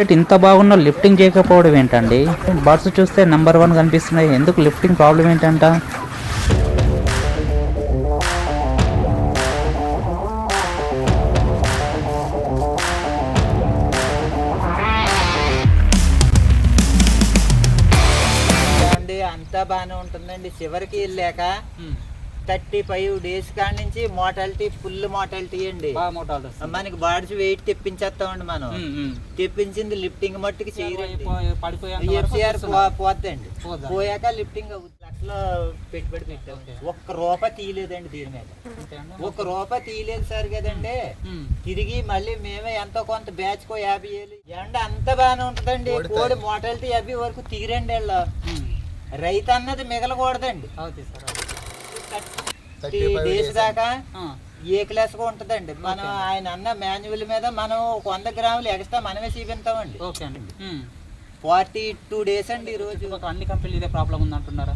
ఏంటి ఇంత బాగున్న లిఫ్టింగ్ చేయకపోవడం ఏంటండి? బర్డ్స్ చూస్తే నెంబర్ వన్ కనిపిస్తున్నాయి. ఎందుకు లిఫ్టింగ్ ప్రాబ్లం ఏంటంట? అంతా బాగానే ఉంటుందండి. చివరికి వెళ్ళాక థర్టీ ఫైవ్ డేస్ కాడ నుంచి మోటాలిటీ ఫుల్ మోటాలిటీ అండి. మనకి బాడ్స్ వెయిట్ తెప్పించేస్తామండి మనం. తెప్పించింది లిఫ్టింగ్ మట్టుకు చేయరండి ఎఫ్సిఆర్. పోద్దండి పోదా? పోయాక లిఫ్టింగ్ అవుతుంది లక్షలో పెట్టుబడి పెట్టాం. ఒక్క రూపాయి తీయలేదండి దీని మీద? ఒక్క రూపాయి తీయలేదు సార్ కదండి. తిరిగి మళ్ళీ మేమే ఎంతో కొంత బ్యాచ్ కో యాభై వేలు ఎండ అంత బాగానే ఉంటుందండి కోడి మోటాలిటీ యాభై వరకు తీరండి. రైతు అన్నది మిగలకూడదండి అవుతుంది సార్. థర్టీ డేస్ దాకా ఏ క్లాస్గా ఉంటదండి. మనం ఆయన అన్న మాన్యువల్ మీద మనం ఒక వంద గ్రాములు ఎక్స్ట్రా మనమే చూపించామండి ఓకే అండి. ఫార్టీ టూ డేస్ అండి ఈ రోజు చుట్టుపక్కల అన్ని కంపెనీలు ఇదే ప్రాబ్లం ఉంది అంటున్నారా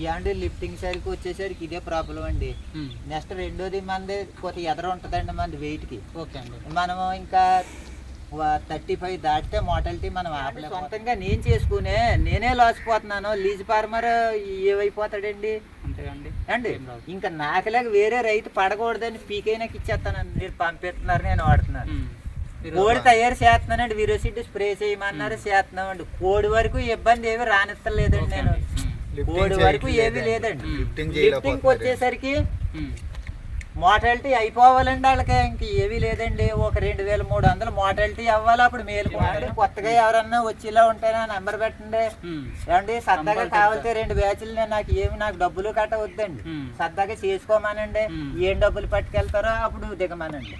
ఈ అండి లిఫ్టింగ్ సరికి వచ్చేసరికి ఇదే ప్రాబ్లం అండి. నెక్స్ట్ రెండోది మంది కొద్దిగా ఎదర ఉంటుందండి మంది వెయిట్కి ఓకే అండి. మనము ఇంకా థర్టీ ఫైవ్ దాటితే మోటాలిటీ మనం ఆపలేము సొంతంగా నేను చేసుకునే నేనే లాస్ పోతున్నాను లీజ్ ఫార్మర్ ఏమైపోతాడండి? అండి. ఇంకా నాకులాగా వేరే రైతు పడకూడదని పీకైనాకి ఇచ్చేస్తానండి. మీరు పంపిస్తున్నారు నేను వాడుతున్నాను. కోడి తయారు చేస్తున్నానండి విరోసిటీ స్ప్రే చేయమన్నారు చేస్తున్నామండి. కోడి వరకు ఇబ్బంది ఏమి రానిస్తలేదండి నేను. కోడి వరకు ఏమీ లేదండి. లిఫ్టింగ్ వచ్చేసరికి. మోటాలిటీ అయిపోవాలండి వాళ్ళకి ఇంక ఏమీ లేదండి. ఒక రెండు వేల మూడు వందలు మోటాలిటీ అవ్వాలి. అప్పుడు మేలుకుంటారు. కొత్తగా ఎవరన్నా వచ్చేలా ఉంటే నా నెంబర్ పెట్టండి. ఉమ్. ఏమండి సరదాగా కావాలితే రెండు బ్యాచ్లు నేను నాకు ఏమి నాకు డబ్బులు కట్ట వద్దండి ఉమ్. సరదాగా చేసుకోమానండి. ఉమ్. ఏం డబ్బులు పట్టుకెళ్తారో అప్పుడు దిగమానండి.